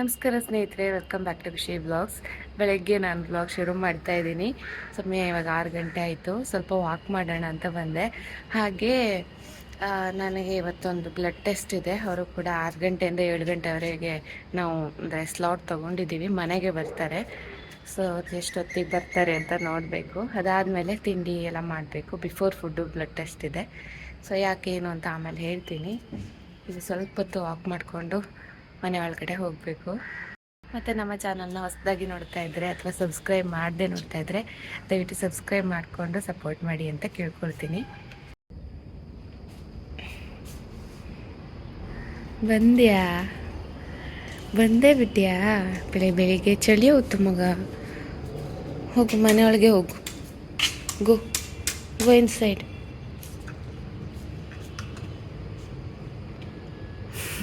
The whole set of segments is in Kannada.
ನಮಸ್ಕಾರ ಸ್ನೇಹಿತರೆ welcome back to Khushi blogs ಬೆಳಗ್ಗೆ ನಾನು ಬ್ಲಾಗ್ ಶುರು ಮಾಡ್ತಾ ಇದ್ದೀನಿ. ಸಮಯ ಇವಾಗ ಆರು ಗಂಟೆ ಆಯಿತು. ಸ್ವಲ್ಪ ವಾಕ್ ಮಾಡೋಣ ಅಂತ ಬಂದೆ. ಹಾಗೆ ನನಗೆ ಇವತ್ತೊಂದು ಬ್ಲಡ್ ಟೆಸ್ಟ್ ಇದೆ. ಅವರು ಕೂಡ ಆರು ಗಂಟೆಯಿಂದ ಏಳು ಗಂಟೆವರೆಗೆ ನಾವು, ಅಂದರೆ ಸ್ಲಾಟ್ ತೊಗೊಂಡಿದ್ದೀವಿ. ಮನೆಗೆ ಬರ್ತಾರೆ. ಸೊ ಎಷ್ಟೊತ್ತಿಗೆ ಬರ್ತಾರೆ ಅಂತ ನೋಡಬೇಕು. ಅದಾದಮೇಲೆ ತಿಂಡಿ ಎಲ್ಲ ಮಾಡಬೇಕು. ಬಿಫೋರ್ ಫುಡ್ಡು ಬ್ಲಡ್ ಟೆಸ್ಟ್ ಇದೆ. ಸೊ ಯಾಕೆ ಏನು ಅಂತ ಆಮೇಲೆ ಹೇಳ್ತೀನಿ. ಇದು ಸ್ವಲ್ಪ ಹೊತ್ತು ವಾಕ್ ಮಾಡಿಕೊಂಡು ಮನೆ ಒಳಗಡೆ ಹೋಗಬೇಕು. ಮತ್ತು ನಮ್ಮ ಚಾನಲ್ನ ಹೊಸದಾಗಿ ನೋಡ್ತಾ ಇದ್ದರೆ ಅಥವಾ ಸಬ್ಸ್ಕ್ರೈಬ್ ಮಾಡದೆ ನೋಡ್ತಾ ಇದ್ದರೆ ದಯವಿಟ್ಟು ಸಬ್ಸ್ಕ್ರೈಬ್ ಮಾಡಿಕೊಂಡು ಸಪೋರ್ಟ್ ಮಾಡಿ ಅಂತ ಕೇಳ್ಕೊಳ್ತೀನಿ. ಬಂದ್ಯಾ? ಬಂದೇ ಬಿಟ್ಟಿಯಾ ಬೆಳೆ ಬೆಳಿಗ್ಗೆ ಚಳಿ ಉತ್ತಮಗ ಮಗ? ಹೋಗು ಮನೆಯೊಳಗೆ ಹೋಗು. ಗೋ ಗೋ ಇನ್ ಸೈಡ್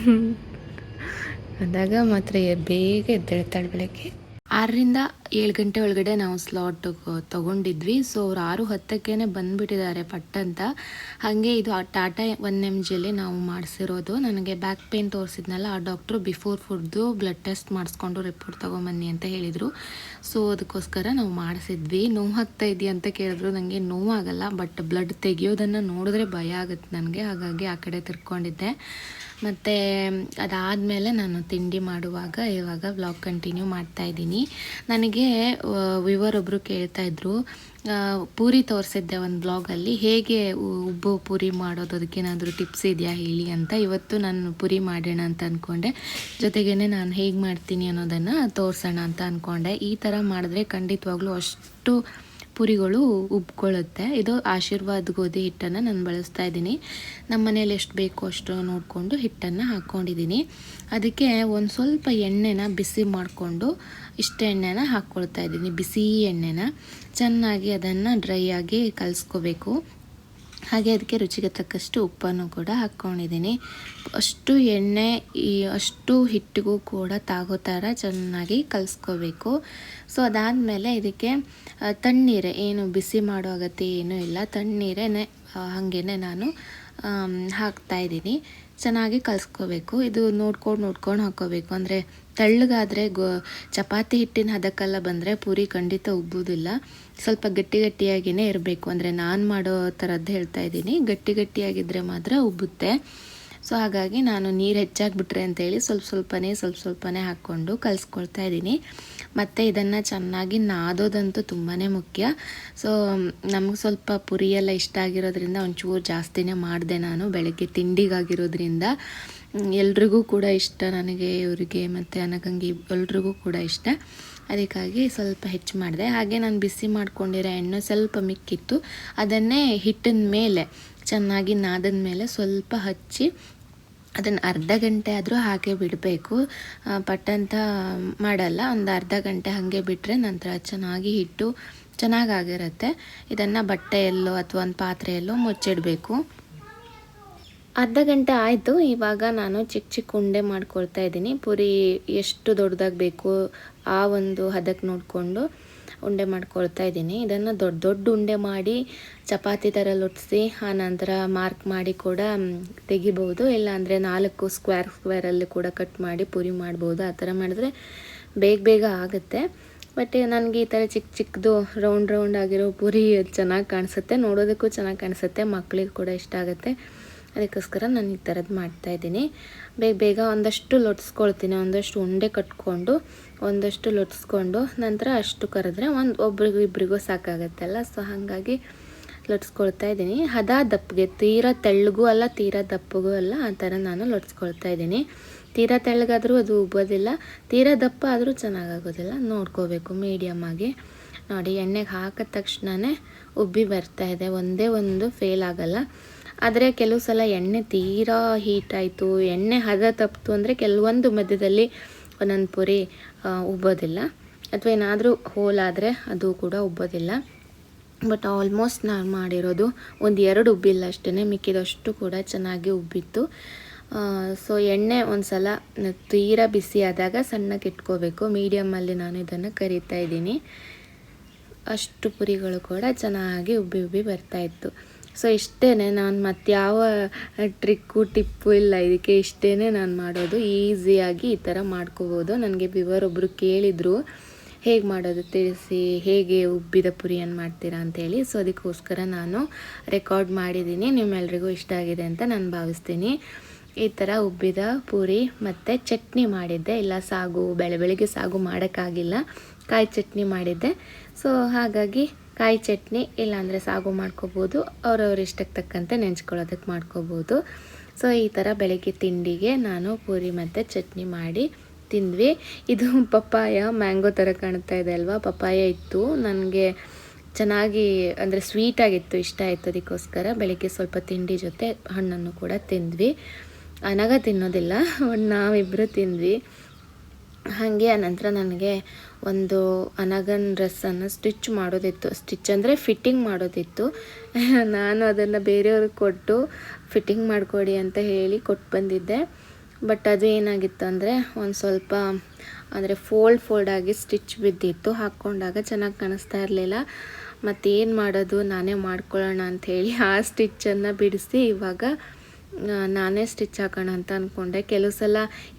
ಅಂದಾಗ ಮಾತ್ರ ಬೇಗ ಎದ್ದೇಳ್ತಾಳೆ ಬೆಳಗ್ಗೆ. ಆರರಿಂದ ಏಳು ಗಂಟೆ ಒಳಗಡೆ ನಾವು ಸ್ಲಾಟ್ ತಗೊಂಡಿದ್ವಿ. ಸೊ ಅವ್ರು ಆರು ಹತ್ತಕ್ಕೇ ಬಂದ್ಬಿಟ್ಟಿದ್ದಾರೆ ಪಟ್ ಅಂತ. ಹಾಗೆ ಇದು ಟಾಟಾ ಒನ್ ಎಂ ಜಿಯಲ್ಲಿ ನಾವು ಮಾಡಿಸಿರೋದು. ನನಗೆ ಬ್ಯಾಕ್ ಪೇನ್ ತೋರಿಸಿದ್ನಲ್ಲ, ಆ doctor before food blood test ಮಾಡಿಸ್ಕೊಂಡು ರಿಪೋರ್ಟ್ ತೊಗೊಂಬನ್ನಿ ಅಂತ ಹೇಳಿದರು. ಸೊ ಅದಕ್ಕೋಸ್ಕರ ನಾವು ಮಾಡಿಸಿದ್ವಿ. ನೋವು ಆಗ್ತಾ ಇದೆಯಾ ಅಂತ ಕೇಳಿದ್ರು. ನನಗೆ ನೋವಾಗಲ್ಲ ಬಟ್ ಬ್ಲಡ್ ತೆಗಿಯೋದನ್ನು ನೋಡಿದ್ರೆ ಭಯ ಆಗುತ್ತೆ ನನಗೆ. ಹಾಗಾಗಿ ಆ ಕಡೆ ತಿರ್ಕೊಂಡಿದ್ದೆ. ಮತ್ತು, ಅದಾದಮೇಲೆ ನಾನು ತಿಂಡಿ ಮಾಡುವಾಗ ಇವಾಗ ವ್ಲಾಗ್ ಕಂಟಿನ್ಯೂ ಮಾಡ್ತಾ ಇದ್ದೀನಿ. ನನಗೆ ವಿವರ್ ಒಬ್ಬರು ಕೇಳ್ತಾ ಇದ್ರು ಪೂರಿ ತೋರಿಸಿದ್ದೆ ಒಂದು ಬ್ಲಾಗಲ್ಲಿ, ಹೇಗೆ ಉಬ್ಬು ಪೂರಿ ಮಾಡೋದು, ಅದಕ್ಕೇನಾದರೂ ಟಿಪ್ಸ್ ಇದೆಯಾ ಹೇಳಿ ಅಂತ. ಇವತ್ತು ನಾನು ಪೂರಿ ಮಾಡೋಣ ಅಂತ ಅಂದ್ಕೊಂಡೆ ಜೊತೆಗೇನೆ ನಾನು ಹೇಗೆ ಮಾಡ್ತೀನಿ ಅನ್ನೋದನ್ನು ತೋರಿಸೋಣ ಅಂತ ಅಂದ್ಕೊಂಡೆ ಈ ಥರ ಮಾಡಿದ್ರೆ ಖಂಡಿತವಾಗ್ಲೂ ಅಷ್ಟು ಪುರಿಗಳು ಉಬ್ಕೊಳ್ಳುತ್ತೆ. ಇದು ಆಶೀರ್ವಾದ್ ಗೋಧಿ ಹಿಟ್ಟನ್ನು ನಾನು ಬಳಸ್ತಾ ಇದ್ದೀನಿ. ನಮ್ಮ ಮನೇಲಿ ಎಷ್ಟು ಬೇಕೋ ಅಷ್ಟು ನೋಡಿಕೊಂಡು ಹಿಟ್ಟನ್ನು ಹಾಕ್ಕೊಂಡಿದ್ದೀನಿ ಅದಕ್ಕೆ ಒಂದು ಸ್ವಲ್ಪ ಎಣ್ಣೆನ ಬಿಸಿ ಮಾಡಿಕೊಂಡು ಇಷ್ಟು ಎಣ್ಣೆನ ಹಾಕ್ಕೊಳ್ತಾ ಇದ್ದೀನಿ. ಬಿಸಿ ಎಣ್ಣೆನ. ಚೆನ್ನಾಗಿ ಅದನ್ನು ಡ್ರೈ ಆಗಿ ಕಲಿಸ್ಕೋಬೇಕು. ಹಾಗೆ ಅದಕ್ಕೆ ರುಚಿಗೆ ತಕ್ಕಷ್ಟು ಉಪ್ಪನ್ನು ಕೂಡ ಹಾಕ್ಕೊಂಡಿದ್ದೀನಿ. ಅಷ್ಟು ಎಣ್ಣೆ, ಈ ಅಷ್ಟು ಹಿಟ್ಟಿಗೂ ಕೂಡ ತಾಗೋ ಥರ ಚೆನ್ನಾಗಿ ಕಲಿಸ್ಕೋಬೇಕು. ಸೊ ಅದಾದಮೇಲೆ ಇದಕ್ಕೆ ತಣ್ಣೀರೆ, ಏನು ಬಿಸಿ ಮಾಡೋ ಅಗತ್ಯ ಏನೂ ಇಲ್ಲ. ತಣ್ಣೀರೇ ಹಾಗೇ ನಾನು ಹಾಕ್ತಾಯಿದ್ದೀನಿ ಚೆನ್ನಾಗಿ ಕಲಿಸ್ಕೋಬೇಕು. ಇದು ನೋಡ್ಕೊಂಡು ನೋಡ್ಕೊಂಡು ಹಾಕ್ಕೋಬೇಕು. ಅಂದರೆ ತೆಳ್ಳಗಾದರೆ ಗೋ, ಚಪಾತಿ ಹಿಟ್ಟಿನ ಹದಕ್ಕೆಲ್ಲ ಬಂದರೆ ಪೂರಿ ಖಂಡಿತ ಉಬ್ಬುವುದಿಲ್ಲ ಸ್ವಲ್ಪ ಗಟ್ಟಿ ಗಟ್ಟಿಯಾಗಿಯೇ ಇರಬೇಕು. ಅಂದರೆ ನಾನು ಮಾಡೋ ಥರದ್ದು ಹೇಳ್ತಾ ಇದ್ದೀನಿ. ಗಟ್ಟಿ ಗಟ್ಟಿಯಾಗಿದ್ದರೆ ಮಾತ್ರ ಉಬ್ಬುತ್ತೆ. ಸೊ ಹಾಗಾಗಿ ನಾನು ನೀರು ಹೆಚ್ಚಾಗಿಬಿಟ್ರೆ ಅಂತೇಳಿ ಸ್ವಲ್ಪ ಸ್ವಲ್ಪನೇ ಸ್ವಲ್ಪ ಸ್ವಲ್ಪನೇ ಹಾಕ್ಕೊಂಡು ಕಲಿಸ್ಕೊಳ್ತಾ ಇದ್ದೀನಿ. ಮತ್ತು ಇದನ್ನು ಚೆನ್ನಾಗಿ ನಾದೋದಂತೂ ತುಂಬಾ ಮುಖ್ಯ. ಸೊ ನಮಗೆ ಸ್ವಲ್ಪ ಪುರಿ ಎಲ್ಲ ಇಷ್ಟ ಆಗಿರೋದ್ರಿಂದ ಒಂಚೂರು ಜಾಸ್ತಿನೇ ಮಾಡಿದೆ ನಾನು ಬೆಳಗ್ಗೆ ತಿಂಡಿಗಾಗಿರೋದ್ರಿಂದ. ಎಲ್ರಿಗೂ ಕೂಡ ಇಷ್ಟ ನನಗೆ ಇವರಿಗೆ ಮತ್ತು ಅನಗಂಗಿ ಎಲ್ರಿಗೂ ಕೂಡ ಇಷ್ಟ. ಅದಕ್ಕಾಗಿ ಸ್ವಲ್ಪ ಹೆಚ್ಚು ಮಾಡಿದೆ. ಹಾಗೆ ನಾನು ಬಿಸಿ ಮಾಡ್ಕೊಂಡಿರೋ ಎಣ್ಣೆ ಸ್ವಲ್ಪ ಮಿಕ್ಕಿತ್ತು. ಅದನ್ನೇ ಹಿಟ್ಟಿನ ಮೇಲೆ, ಚೆನ್ನಾಗಿ ನಾದದ ಮೇಲೆ ಸ್ವಲ್ಪ ಹಚ್ಚಿ ಅದನ್ನು ಅರ್ಧ ಗಂಟೆ ಆದರೂ ಹಾಗೆ ಬಿಡಬೇಕು. ಪಟ್ಟಂತ ಮಾಡಲ್ಲ, ಒಂದು ಅರ್ಧ ಗಂಟೆ ಹಾಗೆ ಬಿಟ್ಟರೆ ನಂತರ ಚೆನ್ನಾಗಿ ಹಿಟ್ಟು ಚೆನ್ನಾಗಾಗಿರುತ್ತೆ. ಇದನ್ನು ಬಟ್ಟೆಯಲ್ಲೋ ಅಥವಾ ಒಂದು ಪಾತ್ರೆಯಲ್ಲೋ ಮುಚ್ಚಿಡಬೇಕು. ಅರ್ಧ ಗಂಟೆ ಆಯಿತು. ಇವಾಗ ನಾನು ಚಿಕ್ಕ ಚಿಕ್ಕ ಉಂಡೆ ಮಾಡ್ಕೊಳ್ತಾ ಇದ್ದೀನಿ. ಪುರಿ ಎಷ್ಟು ದೊಡ್ಡದಾಗಿ ಬೇಕು ಆ ಒಂದು ಹದಕ್ಕೆ ನೋಡಿಕೊಂಡು ಉಂಡೆ ಮಾಡ್ಕೊಳ್ತಾ ಇದ್ದೀನಿ. ಇದನ್ನು ದೊಡ್ಡ ದೊಡ್ಡ ಉಂಡೆ ಮಾಡಿ ಚಪಾತಿ ಥರ ಆ ಆನಂತರ ಮಾರ್ಕ್ ಮಾಡಿ ಕೂಡ ತೆಗಿಬೋದು. ಇಲ್ಲಾಂದರೆ ನಾಲ್ಕು ಸ್ಕ್ವೇರ್ ಸ್ಕ್ವೇರಲ್ಲಿ ಕೂಡ ಕಟ್ ಮಾಡಿ ಪುರಿ ಮಾಡ್ಬೋದು. ಆ ಥರ ಮಾಡಿದ್ರೆ ಬೇಗ ಬೇಗ ಆಗುತ್ತೆ. ಬಟ್ ನನಗೆ ಈ ಥರ ಚಿಕ್ಕ ಚಿಕ್ಕದು ರೌಂಡ್ ರೌಂಡ್ ಆಗಿರೋ ಪುರಿ ಚೆನ್ನಾಗಿ ಕಾಣಿಸುತ್ತೆ. ನೋಡೋದಕ್ಕೂ ಚೆನ್ನಾಗಿ ಕಾಣಿಸುತ್ತೆ. ಮಕ್ಕಳಿಗೆ ಕೂಡ ಇಷ್ಟ ಆಗುತ್ತೆ. ಅದಕ್ಕೋಸ್ಕರ ನಾನು ಈ ಥರದ್ದು ಮಾಡ್ತಾಯಿದ್ದೀನಿ ಬೇಗ ಬೇಗ ಒಂದಷ್ಟು ಲೊಟ್ಸ್ಕೊಳ್ತೀನಿ, ಒಂದಷ್ಟು ಉಂಡೆ ಕಟ್ಕೊಂಡು, ಒಂದಷ್ಟು ಲೊಟ್ಸ್ಕೊಂಡು, ನಂತರ ಅಷ್ಟು ಕರೆದ್ರೆ ಒಂದು ಒಬ್ರಿಗೂ ಇಬ್ಬರಿಗೂ ಸಾಕಾಗತ್ತಲ್ಲ ಸೊ ಹಾಗಾಗಿ ಲೊಟ್ಸ್ಕೊಳ್ತಾ ಇದ್ದೀನಿ. ಹದ ದಪ್ಪಗೆ ತೀರಾ ತೆಳ್ಳಗೂ ಅಲ್ಲ, ತೀರಾ ದಪ್ಪಗೂ ಅಲ್ಲ, ಆ ಥರ ನಾನು ಲೊಟ್ಸ್ಕೊಳ್ತಾ ಇದ್ದೀನಿ. ತೀರಾ ತೆಳ್ಳಗಾದರೂ ಅದು ಉಬ್ಬೋದಿಲ್ಲ ತೀರಾ ದಪ್ಪ ಆದರೂ ಚೆನ್ನಾಗಾಗೋದಿಲ್ಲ. ನೋಡ್ಕೋಬೇಕು ಮೀಡಿಯಮ್ ಆಗಿ. ನೋಡಿ, ಎಣ್ಣೆಗೆ ಹಾಕಿದ ತಕ್ಷಣವೇ ಉಬ್ಬಿ ಬರ್ತಾ ಇದೆ. ಒಂದೇ ಒಂದು ಫೇಲ್ ಆಗಲ್ಲ. ಆದರೆ ಕೆಲವು ಸಲ ಎಣ್ಣೆ ತೀರಾ ಹೀಟ್ ಆಯಿತು, ಎಣ್ಣೆ ಹದ ತಪ್ಪಿತು ಅಂದರೆ ಕೆಲವೊಂದು ಮಧ್ಯದಲ್ಲಿ ಒಂದೊಂದು ಪುರಿ ಉಬ್ಬೋದಿಲ್ಲ. ಅಥವಾ ಏನಾದರೂ ಹೋಲಾದರೆ ಅದು ಕೂಡ ಉಬ್ಬೋದಿಲ್ಲ. ಬಟ್ ಆಲ್ಮೋಸ್ಟ್ ನಾನು ಮಾಡಿರೋದು ಒಂದು ಎರಡು ಉಬ್ಬಿಲ್ಲ ಅಷ್ಟೇ ಮಿಕ್ಕಿದಷ್ಟು ಕೂಡ ಚೆನ್ನಾಗಿ ಉಬ್ಬಿತ್ತು. ಸೊ ಎಣ್ಣೆ ಒಂದು ಸಲ ತೀರಾ ಬಿಸಿ ಆದಾಗ ಸಣ್ಣಕ್ಕೆ ಇಟ್ಕೋಬೇಕು. ಮೀಡಿಯಮಲ್ಲಿ ನಾನು ಇದನ್ನು ಕರಿತಾ ಇದ್ದೀನಿ. ಅಷ್ಟು ಪುರಿಗಳು ಕೂಡ ಚೆನ್ನಾಗಿ ಉಬ್ಬಿ ಉಬ್ಬಿ ಬರ್ತಾ ಇತ್ತು. ಸೊ ಇಷ್ಟೇ ನಾನು ಮತ್ತು ಯಾವ ಟ್ರಿಕ್ಕು ಟಿಪ್ಪು ಇಲ್ಲ ಇದಕ್ಕೆ ಇಷ್ಟೇ ನಾನು ಮಾಡೋದು. ಈಸಿಯಾಗಿ ಈ ಥರ ಮಾಡ್ಕೋಬೋದು. ನನಗೆ ವಿವರ್ ಒಬ್ಬರು ಕೇಳಿದರು, ಹೇಗೆ ಮಾಡೋದು ತಿಳಿಸಿ, ಹೇಗೆ ಉಬ್ಬಿದ ಪುರಿಯನ್ನು ಮಾಡ್ತೀರಾ ಅಂತೇಳಿ. ಸೊ ಅದಕ್ಕೋಸ್ಕರ ನಾನು ರೆಕಾರ್ಡ್ ಮಾಡಿದ್ದೀನಿ. ನಿಮ್ಮೆಲ್ರಿಗೂ ಇಷ್ಟ ಆಗಿದೆ ಅಂತ ನಾನು ಭಾವಿಸ್ತೀನಿ. ಈ ಥರ ಉಬ್ಬಿದ ಪೂರಿ ಮತ್ತು ಚಟ್ನಿ ಮಾಡಿದ್ದೆ. ಇಲ್ಲ ಸಾಗು, ಬೆಳೆ ಬೆಳಿಗ್ಗೆ ಸಾಗು ಮಾಡೋಕ್ಕಾಗಿಲ್ಲ. ಕಾಯಿ ಚಟ್ನಿ ಮಾಡಿದ್ದೆ. ಸೊ ಹಾಗಾಗಿ ಕಾಯಿ ಚಟ್ನಿ ಇಲ್ಲಾಂದರೆ ಸಾಗು ಮಾಡ್ಕೋಬೋದು. ಅವ್ರವ್ರ ಇಷ್ಟಕ್ಕೆ ತಕ್ಕಂತೆ ನೆಂಚ್ಕೊಳ್ಳೋದಕ್ಕೆ ಮಾಡ್ಕೋಬೋದು. ಸೊ ಈ ಥರ ಬೆಳಗ್ಗೆ ತಿಂಡಿಗೆ ನಾನು ಪೂರಿ ಮತ್ತು ಚಟ್ನಿ ಮಾಡಿ ತಿಂದ್ವಿ. ಇದು ಪಪ್ಪಾಯ, ಮ್ಯಾಂಗೋ ಥರ ಕಾಣ್ತಾ ಇದೆ ಅಲ್ವಾ? ಪಪ್ಪಾಯ ಇತ್ತು. ನನಗೆ ಚೆನ್ನಾಗಿ ಅಂದರೆ ಸ್ವೀಟಾಗಿತ್ತು ಇಷ್ಟ ಆಯಿತು ಅದಕ್ಕೋಸ್ಕರ. ಬೆಳಗ್ಗೆ ಸ್ವಲ್ಪ ತಿಂಡಿ ಜೊತೆ ಹಣ್ಣನ್ನು ಕೂಡ ತಿಂದ್ವಿ. ಅನಗ ತಿನ್ನೋದಿಲ್ಲ ನಾವಿಬ್ಬರು ತಿಂದ್ವಿ. ಹಾಗೆ ಆನಂತರ ನನಗೆ ಒಂದು ಅನಗನ್ ಡ್ರೆಸ್ಸನ್ನು ಸ್ಟಿಚ್ ಮಾಡೋದಿತ್ತು. ಸ್ಟಿಚ್ ಅಂದರೆ ಫಿಟ್ಟಿಂಗ್ ಮಾಡೋದಿತ್ತು. ನಾನು ಅದನ್ನು ಬೇರೆಯವ್ರಿಗೆ ಕೊಟ್ಟು ಫಿಟ್ಟಿಂಗ್ ಮಾಡಿಕೊಡಿ ಅಂತ ಹೇಳಿ ಕೊಟ್ಟು ಬಂದಿದ್ದೆ. ಬಟ್ ಅದು ಏನಾಗಿತ್ತು ಅಂದರೆ ಒಂದು ಸ್ವಲ್ಪ ಅಂದರೆ ಫೋಲ್ಡ್ ಫೋಲ್ಡ್ ಆಗಿ ಸ್ಟಿಚ್ ಬಿದ್ದಿತ್ತು. ಹಾಕ್ಕೊಂಡಾಗ ಚೆನ್ನಾಗಿ ಕಾಣಿಸ್ತಾ ಇರಲಿಲ್ಲ. ಮತ್ತೇನು ಮಾಡೋದು, ನಾನೇ ಮಾಡ್ಕೊಳ್ಳೋಣ ಅಂಥೇಳಿ ಆ ಸ್ಟಿಚ್ಚನ್ನು ಬಿಡಿಸಿ ಇವಾಗ ನಾನೇ ಸ್ಟಿಚ್ ಹಾಕೋಣ ಅಂತ ಅಂದ್ಕೊಂಡೆ ಕೆಲವು ಸಲ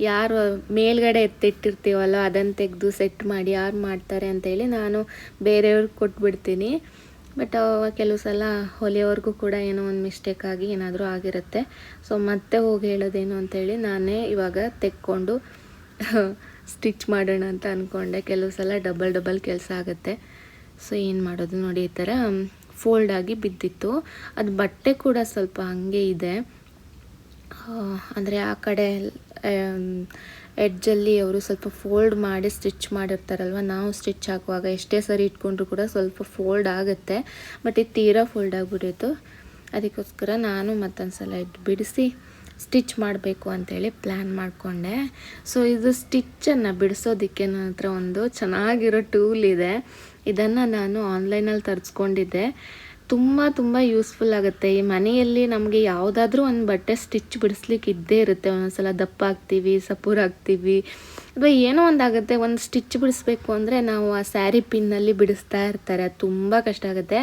ಯಾರು ಮೇಲ್ಗಡೆ ಎತ್ತಿಟ್ಟಿರ್ತೀವಲ್ಲ ಅದನ್ನು ತೆಗೆದು ಸೆಟ್ ಮಾಡಿ ಯಾರು ಮಾಡ್ತಾರೆ ಅಂತೇಳಿ ನಾನು ಬೇರೆಯವ್ರಿಗೆ ಕೊಟ್ಬಿಡ್ತೀನಿ. ಬಟ್ ಕೆಲವು ಸಲ ಹೊಲಿಯೋವರೆಗೂ ಕೂಡ ಏನೋ ಒಂದು ಮಿಸ್ಟೇಕ್ ಆಗಿ ಏನಾದರೂ ಆಗಿರುತ್ತೆ. ಸೊ ಮತ್ತೆ ಹೋಗಿ ಹೇಳೋದೇನು ಅಂತೇಳಿ ನಾನೇ ಇವಾಗ ತೆಕ್ಕೊಂಡು ಸ್ಟಿಚ್ ಮಾಡೋಣ ಅಂತ ಅಂದ್ಕೊಂಡೆ ಕೆಲವು ಸಲ ಡಬಲ್ ಡಬಲ್ ಕೆಲಸ ಆಗುತ್ತೆ. ಸೊ ಏನು ಮಾಡೋದು ನೋಡಿ ಈ ಥರ ಫೋಲ್ಡ್ ಆಗಿ ಬಿದ್ದಿತ್ತು. ಅದು ಬಟ್ಟೆ ಕೂಡ ಸ್ವಲ್ಪ ಹಾಗೆ ಇದೆ. ಅಂದರೆ ಆ ಕಡೆ ಎಡ್ಜಲ್ಲಿ ಅವರು ಸ್ವಲ್ಪ ಫೋಲ್ಡ್ ಮಾಡಿ ಸ್ಟಿಚ್ ಮಾಡಿರ್ತಾರಲ್ವ, ನಾವು ಸ್ಟಿಚ್ ಹಾಕುವಾಗ ಎಷ್ಟೇ ಸರಿ ಇಟ್ಕೊಂಡ್ರು ಕೂಡ ಸ್ವಲ್ಪ ಫೋಲ್ಡ್ ಆಗುತ್ತೆ ಬಟ್ ಇದು ತೀರಾ ಫೋಲ್ಡ್ ಆಗಿಬಿಟ್ಟಿತ್ತು. ಅದಕ್ಕೋಸ್ಕರ ನಾನು ಮತ್ತೊಂದು ಸಲ ಇಟ್ಟು ಬಿಡಿಸಿ ಸ್ಟಿಚ್ ಮಾಡಬೇಕು ಅಂತೇಳಿ ಪ್ಲ್ಯಾನ್ ಮಾಡಿಕೊಂಡೆ. ಸೊ ಇದು ಸ್ಟಿಚ್ಚನ್ನು ಬಿಡಿಸೋದಕ್ಕೆ ನನ್ನ ಹತ್ರ ಒಂದು ಚೆನ್ನಾಗಿರೋ ಟೂಲ್ ಇದೆ. ಇದನ್ನು ನಾನು ಆನ್ಲೈನಲ್ಲಿ ತರಿಸ್ಕೊಂಡಿದ್ದೆ. ತುಂಬ ತುಂಬ ಯೂಸ್ಫುಲ್ ಆಗುತ್ತೆ. ಈ ಮನೆಯಲ್ಲಿ ನಮಗೆ ಯಾವುದಾದ್ರೂ ಒಂದು ಬಟ್ಟೆ ಸ್ಟಿಚ್ ಬಿಡಿಸ್ಲಿಕ್ಕೆ ಇದ್ದೇ ಇರುತ್ತೆ. ಒಂದೊಂದ್ಸಲ ದಪ್ಪ ಹಾಕ್ತೀವಿ, ಸಪೂರ್ ಹಾಕ್ತೀವಿ. ಅಥವಾ ಏನೋ ಒಂದಾಗುತ್ತೆ ಒಂದು ಸ್ಟಿಚ್ ಬಿಡಿಸ್ಬೇಕು ಅಂದರೆ ನಾವು ಆ ಸ್ಯಾರಿ ಪಿನ್ನಲ್ಲಿ ಬಿಡಿಸ್ತಾ ಇರ್ತಾರೆ. ಅದು ತುಂಬ ಕಷ್ಟ ಆಗುತ್ತೆ.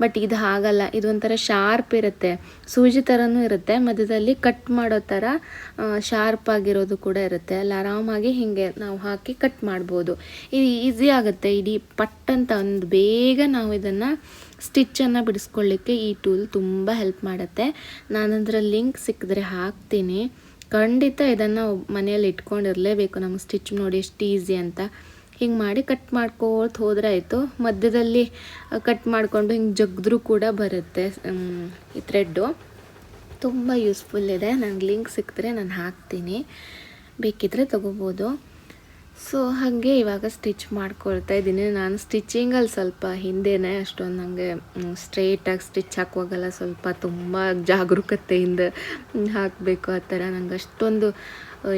ಬಟ್ ಇದು ಹಾಗಲ್ಲ. ಇದು ಒಂಥರ ಶಾರ್ಪ್ ಇರುತ್ತೆ. ಸೂಜಿ ಥರನೂ ಇರುತ್ತೆ. ಮಧ್ಯದಲ್ಲಿ ಕಟ್ ಮಾಡೋ ಥರ ಶಾರ್ಪ್ ಆಗಿರೋದು ಕೂಡ ಇರುತ್ತೆ. ಅಲ್ಲಿ ಆರಾಮಾಗಿ ಹೀಗೆ ನಾವು ಹಾಕಿ ಕಟ್ ಮಾಡ್ಬೋದು. ಇದು ಈಸಿ ಆಗುತ್ತೆ. ಇಡೀ ಪಟ್ ಅಂತ ಒಂದು ಬೇಗ ನಾವು ಇದನ್ನು ಸ್ಟಿಚ್ಚನ್ನು ಬಿಡಿಸ್ಕೊಳ್ಳಿಕ್ಕೆ ಈ ಟೂಲ್ ತುಂಬ ಹೆಲ್ಪ್ ಮಾಡುತ್ತೆ. ನಾನಂದ್ರೆ ಲಿಂಕ್ ಸಿಕ್ಕಿದ್ರೆ ಹಾಕ್ತೀನಿ. ಖಂಡಿತ ಇದನ್ನು ಮನೆಯಲ್ಲಿ ಇಟ್ಕೊಂಡಿರಲೇಬೇಕು. ನಮ್ಮ ಸ್ಟಿಚ್ ನೋಡಿ ಎಷ್ಟು ಈಸಿ ಅಂತ. ಹಿಂಗೆ ಮಾಡಿ ಕಟ್ ಮಾಡ್ಕೊಳ್ತ ಹೋದ್ರೆ ಆಯಿತು. ಮಧ್ಯದಲ್ಲಿ ಕಟ್ ಮಾಡಿಕೊಂಡು ಹಿಂಗೆ ಜಗ್ದ್ರೂ ಕೂಡ ಬರುತ್ತೆ ಈ ಥ್ರೆಡ್ಡು. ತುಂಬ ಯೂಸ್ಫುಲ್ ಇದೆ. ನನಗೆ ಲಿಂಕ್ ಸಿಕ್ಕಿದ್ರೆ ನಾನು ಹಾಕ್ತೀನಿ. ಬೇಕಿದ್ರೆ ತೊಗೋಬೋದು. ಸೊ ಹಾಗೆ ಇವಾಗ ಸ್ಟಿಚ್ ಮಾಡ್ಕೊಳ್ತಾ ಇದ್ದೀನಿ. ನಾನು ಸ್ಟಿಚಿಂಗಲ್ಲಿ ಸ್ವಲ್ಪ ಹಿಂದೆನೇ ಅಷ್ಟೊಂದು ನನಗೆ ಸ್ಟ್ರೇಟಾಗಿ ಸ್ಟಿಚ್ ಹಾಕುವಾಗಲ್ಲ ಸ್ವಲ್ಪ ತುಂಬ ಜಾಗರೂಕತೆಯಿಂದ ಹಾಕಬೇಕು ಆ ಥರ ನಂಗೆ ಅಷ್ಟೊಂದು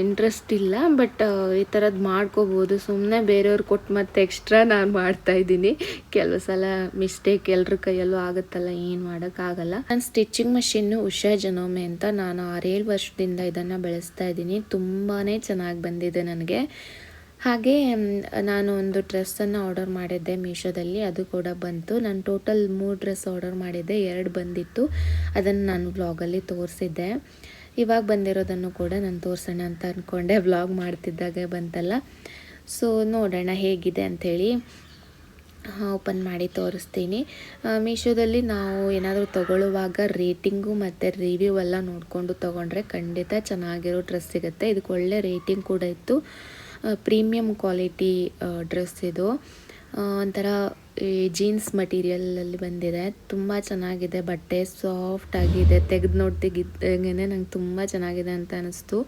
ಇಂಟ್ರೆಸ್ಟ್ ಇಲ್ಲ. ಬಟ್ ಈ ಥರದ್ದು ಮಾಡ್ಕೋಬೋದು. ಸುಮ್ಮನೆ ಬೇರೆಯವ್ರು ಕೊಟ್ಟು ಮತ್ತೆ ಎಕ್ಸ್ಟ್ರಾ ನಾನು ಮಾಡ್ತಾಯಿದ್ದೀನಿ ಕೆಲವು ಸಲ ಮಿಸ್ಟೇಕ್ ಎಲ್ಲರ ಕೈಯಲ್ಲೂ ಆಗುತ್ತಲ್ಲ, ಏನು ಮಾಡೋಕ್ಕಾಗಲ್ಲ ನಾನು ಸ್ಟಿಚಿಂಗ್ ಮಷಿನ್ನು ಉಷಾ ಜನೋಮೆ ಅಂತ ನಾನು ಆರೇಳು ವರ್ಷದಿಂದ ಇದನ್ನು ಬೆಳೆಸ್ತಾ ಇದ್ದೀನಿ. ತುಂಬಾ ಚೆನ್ನಾಗಿ ಬಂದಿದೆ ನನಗೆ. ಹಾಗೆ ನಾನು ಒಂದು ಡ್ರೆಸ್ಸನ್ನು ಆರ್ಡರ್ ಮಾಡಿದ್ದೆ ಮೀಶೋದಲ್ಲಿ, ಅದು ಕೂಡ ಬಂತು. ನಾನು ಟೋಟಲ್ ಮೂರು ಡ್ರೆಸ್ ಆರ್ಡರ್ ಮಾಡಿದ್ದೆ, ಎರಡು ಬಂದಿತ್ತು. ಅದನ್ನು ನಾನು ಬ್ಲಾಗಲ್ಲಿ ತೋರಿಸಿದ್ದೆ. ಇವಾಗ ಬಂದಿರೋದನ್ನು ಕೂಡ ನಾನು ತೋರಿಸೋಣ ಅಂತ ಅಂದ್ಕೊಂಡೆ ವ್ಲಾಗ್ ಮಾಡ್ತಿದ್ದಾಗ ಬಂತಲ್ಲ. ಸೊ, ನೋಡೋಣ ಹೇಗಿದೆ ಅಂಥೇಳಿ ಓಪನ್ ಮಾಡಿ ತೋರಿಸ್ತೀನಿ. ಮೀಶೋದಲ್ಲಿ ನಾವು ಏನಾದರೂ ತೊಗೊಳ್ಳುವಾಗ ರೇಟಿಂಗು ಮತ್ತು ರಿವ್ಯೂ ಎಲ್ಲ ನೋಡಿಕೊಂಡು ತೊಗೊಂಡ್ರೆ ಖಂಡಿತ ಚೆನ್ನಾಗಿರೋ ಡ್ರೆಸ್ ಸಿಗುತ್ತೆ. ಇದಕ್ಕೆ ಒಳ್ಳೆ ರೇಟಿಂಗ್ ಕೂಡ ಇತ್ತು. ಪ್ರೀಮಿಯಮ್ ಕ್ವಾಲಿಟಿ ಡ್ರೆಸ್ ಇದು. ಒಂಥರ, ಈ, ಜೀನ್ಸ್ ಮಟೀರಿಯಲಲ್ಲಿ ಬಂದಿದೆ. ತುಂಬ ಚೆನ್ನಾಗಿದೆ. ಬಟ್ಟೆ ಸಾಫ್ಟ್ ಆಗಿದೆ. ತೆಗೆದು ನೋಡ್ತಿಗಿದ್ದಂಗೆ ನಂಗೆ ತುಂಬ ಚೆನ್ನಾಗಿದೆ ಅಂತ ಅನ್ನಿಸ್ತು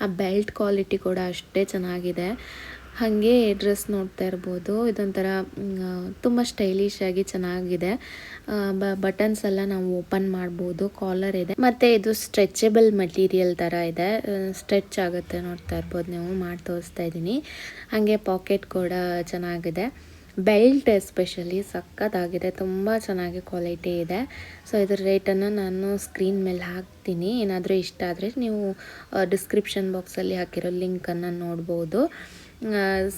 ಆ ಬೆಲ್ಟ್ ಕ್ವಾಲಿಟಿ ಕೂಡ ಅಷ್ಟೇ ಚೆನ್ನಾಗಿದೆ. ಹಾಗೆ ಡ್ರೆಸ್ ನೋಡ್ತಾ ಇರ್ಬೋದು. ಇದೊಂಥರ ತುಂಬ ಸ್ಟೈಲಿಶ್ ಆಗಿ ಚೆನ್ನಾಗಿದೆ. ಬಟನ್ಸ್ ಎಲ್ಲ ನಾವು ಓಪನ್ ಮಾಡ್ಬೋದು. ಕಾಲರ್ ಇದೆ. ಮತ್ತು ಇದು ಸ್ಟ್ರೆಚಬಲ್ ಮಟೀರಿಯಲ್ ಥರ ಇದೆ. ಸ್ಟ್ರೆಚ್ ಆಗುತ್ತೆ ನೋಡ್ತಾ ಇರ್ಬೋದು. ನೀವು ಮಾಡಿ ತೋರಿಸ್ತಾ ಇದ್ದೀನಿ. ಹಾಗೆ ಪಾಕೆಟ್ ಕೂಡ ಚೆನ್ನಾಗಿದೆ. ಬೆಲ್ಟ್ ಎಸ್ಪೆಷಲಿ ಸಖತ್ತಾಗಿದೆ ತುಂಬ ಚೆನ್ನಾಗಿ ಕ್ವಾಲಿಟಿ ಇದೆ. ಸೊ ಇದ್ರ ರೇಟನ್ನು ನಾನು ಸ್ಕ್ರೀನ್ ಮೇಲೆ ಹಾಕ್ತೀನಿ. ಏನಾದರೂ ಇಷ್ಟ ಆದರೆ ನೀವು ಡಿಸ್ಕ್ರಿಪ್ಷನ್ ಬಾಕ್ಸಲ್ಲಿ ಹಾಕಿರೋ ಲಿಂಕನ್ನು ನೋಡ್ಬೋದು.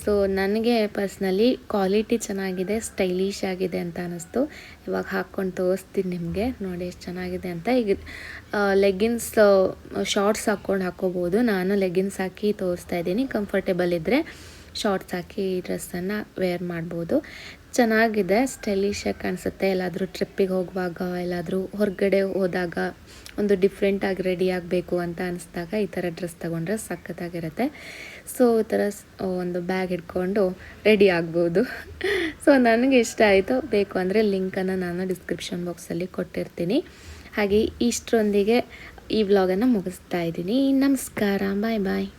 ಸೊ ನನಗೆ ಪರ್ಸ್ನಲಿ ಕ್ವಾಲಿಟಿ ಚೆನ್ನಾಗಿದೆ ಸ್ಟೈಲಿಶ್ ಆಗಿದೆ ಅಂತ ಅನ್ನಿಸ್ತು. ಇವಾಗ ಹಾಕ್ಕೊಂಡು ತೋರಿಸ್ತೀನಿ ನಿಮಗೆ. ನೋಡಿ ಎಷ್ಟು ಚೆನ್ನಾಗಿದೆ ಅಂತ. ಈಗ ಲೆಗ್ಗಿನ್ಸ್ ಶಾರ್ಟ್ಸ್ ಹಾಕ್ಕೊಂಡು ಹಾಕ್ಕೋಬೋದು. ನಾನು ಲೆಗ್ಗಿನ್ಸ್ ಹಾಕಿ ತೋರಿಸ್ತಾ ಇದ್ದೀನಿ. ಕಂಫರ್ಟೇಬಲ್ ಇದ್ದರೆ ಶಾರ್ಟ್ಸ್ ಹಾಕಿ ಈ ಡ್ರೆಸ್ಸನ್ನು ವೇರ್ ಮಾಡ್ಬೋದು. ಚೆನ್ನಾಗಿದೆ ಸ್ಟೈಲಿಶಾಗಿ ಕಾಣಿಸುತ್ತೆ. ಎಲ್ಲಾದರೂ ಟ್ರಿಪ್ಪಿಗೆ ಹೋಗುವಾಗ, ಎಲ್ಲಾದರೂ ಹೊರಗಡೆ ಹೋದಾಗ ಒಂದು ಡಿಫ್ರೆಂಟಾಗಿ ರೆಡಿ ಆಗಬೇಕು ಅಂತ ಅನಿಸ್ದಾಗ ಈ ಥರ ಡ್ರೆಸ್ ತೊಗೊಂಡ್ರೆ ಸಖತ್ತಾಗಿರುತ್ತೆ. ಸೊ ಈ ಥರ ಒಂದು ಬ್ಯಾಗ್ ಹಿಡ್ಕೊಂಡು ರೆಡಿ ಆಗ್ಬೋದು. ಸೊ ನನಗೆ ಇಷ್ಟ ಆಯಿತು. ಬೇಕು ಅಂದರೆ ಲಿಂಕನ್ನು ನಾನು ಡಿಸ್ಕ್ರಿಪ್ಷನ್ ಬಾಕ್ಸಲ್ಲಿ ಕೊಟ್ಟಿರ್ತೀನಿ. ಹಾಗೆ ಇಷ್ಟರೊಂದಿಗೆ ಈ ವ್ಲಾಗನ್ನು ಮುಗಿಸ್ತಾ ಇದ್ದೀನಿ. ನಮಸ್ಕಾರ. ಬಾಯ್ ಬಾಯ್